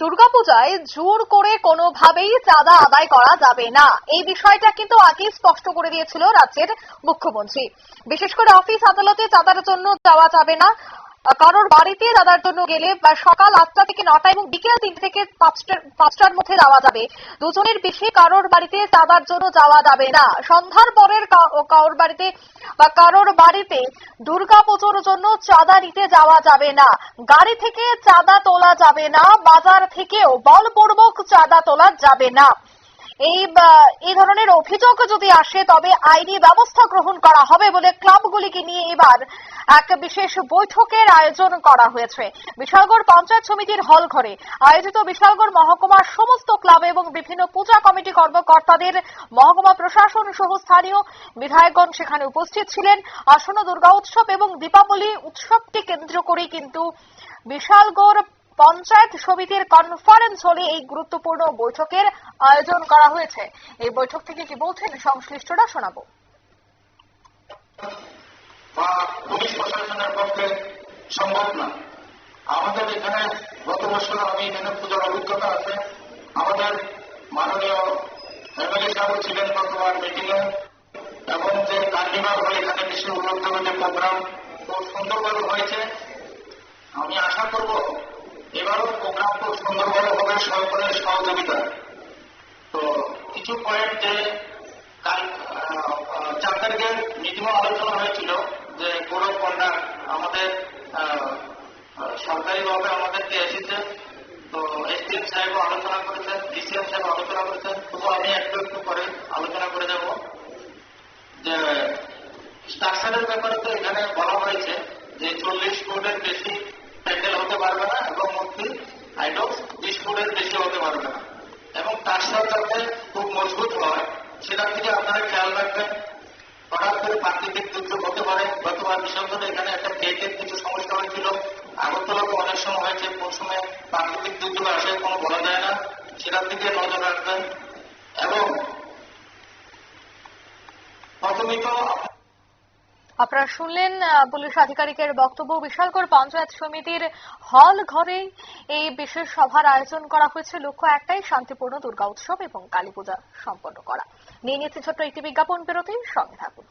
দুর্গাপূজায় জোর করে কোনোভাবেই চাঁদা আদায় করা যাবে না। এই বিষয়টা কিন্তু আগেই স্পষ্ট করে দিয়েছিল রাজ্যের মুখ্যমন্ত্রী। বিশেষ করে অফিস আদালতে চাঁদার জন্য যাওয়া যাবে না। কারোর বাড়িতে দাদার জন্য গেলে সকাল আটটা থেকে নটা এবং বিকেল তিনটে থেকে পাঁচটার পাঁচটার মধ্যে যাওয়া যাবে। দুজনের বেশি কারোর বাড়িতে চাঁদার জন্য যাওয়া যাবে না। সন্ধ্যার পরের কারোর বাড়িতে বা কারোর বাড়িতে দুর্গা পুজোর জন্য চাঁদা নিতে যাওয়া যাবে না। গাড়ি থেকে চাঁদা তোলা যাবে না, বাজার থেকেও বলপূর্বক চাঁদা তোলা যাবে না। এই এই ধরনের অভিযোগ যদি আসে, তবে আইনি ব্যবস্থা গ্রহণ করা হবে বলে ক্লাবগুলিকে নিয়ে এবার এক বিশেষ বৈঠকের আয়োজন করা হয়েছে। বিশালগড় পঞ্চায়েত সমিতির হল ঘরে আয়োজিত বিশালগড় মহকুমার সমস্ত ক্লাব এবং বিভিন্ন পূজা কমিটি কর্মকর্তাদের মহকুমা প্রশাসন সহ স্থানীয় বিধায়কগণ সেখানে উপস্থিত ছিলেন। আসন্ন দুর্গা উৎসব এবং দীপাবলি উৎসবকে কেন্দ্র করে কিন্তু বিশালগড় পঞ্চায়েত সমিতির কনফারেন্স হলে এই গুরুত্বপূর্ণ বৈঠকের আয়োজন করা হয়েছে। এই বৈঠক থেকে কি বলছেন সংশ্লিষ্টরা, শোনাবো। সম্ভব না। আমাদের এখানে গত বছর আমি এখানে পুজোর অভিজ্ঞতা আছে। আমাদের মাননীয় এমএলএ সাহেব ছিলেন গতবার মিটিং এ এবং যে কার্নিভাল হয় এখানে বেশি উল্লেখযোগ্য যে প্রোগ্রাম খুব সুন্দরভাবে হয়েছে। আমি আশা করব এবারও প্রোগ্রাম খুব সুন্দরভাবে হবে সরকারের সহযোগিতা। তো কিছু পয়েন্ট চার তারিখে মিটিংও আলোচনা হয়েছিল যে গৌরব পণ্ডা আমাদের সরকারিভাবে আমাদেরকে এসেছে। তো এসডিএম সাহেব আলোচনা করেছেন ডিসিএম সাহেব আলোচনা করেছেন। তবু আমি একটু একটু তার যাতে খুব মজবুত হয়। সেটার দিকে আপনারা খেয়াল রাখবেন, হঠাৎ করে প্রাকৃতিক দুর্যোগ হতে পারে। গতবার বিশেষত এখানে একটা গেটের কিছু সমস্যা হয়েছিল। আগরতলাতে অনেক সময় হয়েছে, কোন সময় প্রাকৃতিক দুর্যোগ আসে কোনো বলা যায় না। সেটার দিকে নজর রাখবেন। এবং প্রাথমিক আপনারা শুনলেন পুলিশ আধিকারিকের বক্তব্য। বিশালগড় পঞ্চায়েত সমিতির হল ঘরে এই বিশেষ সভার আয়োজন করা হয়েছে। লক্ষ্য একটাই, শান্তিপূর্ণ দুর্গা উৎসব এবং কালী পূজা সম্পন্ন করা। নিয়ে নিচ্ছে ছোট্ট একটি বিজ্ঞাপন বিরতি। সঙ্গে থাকুন।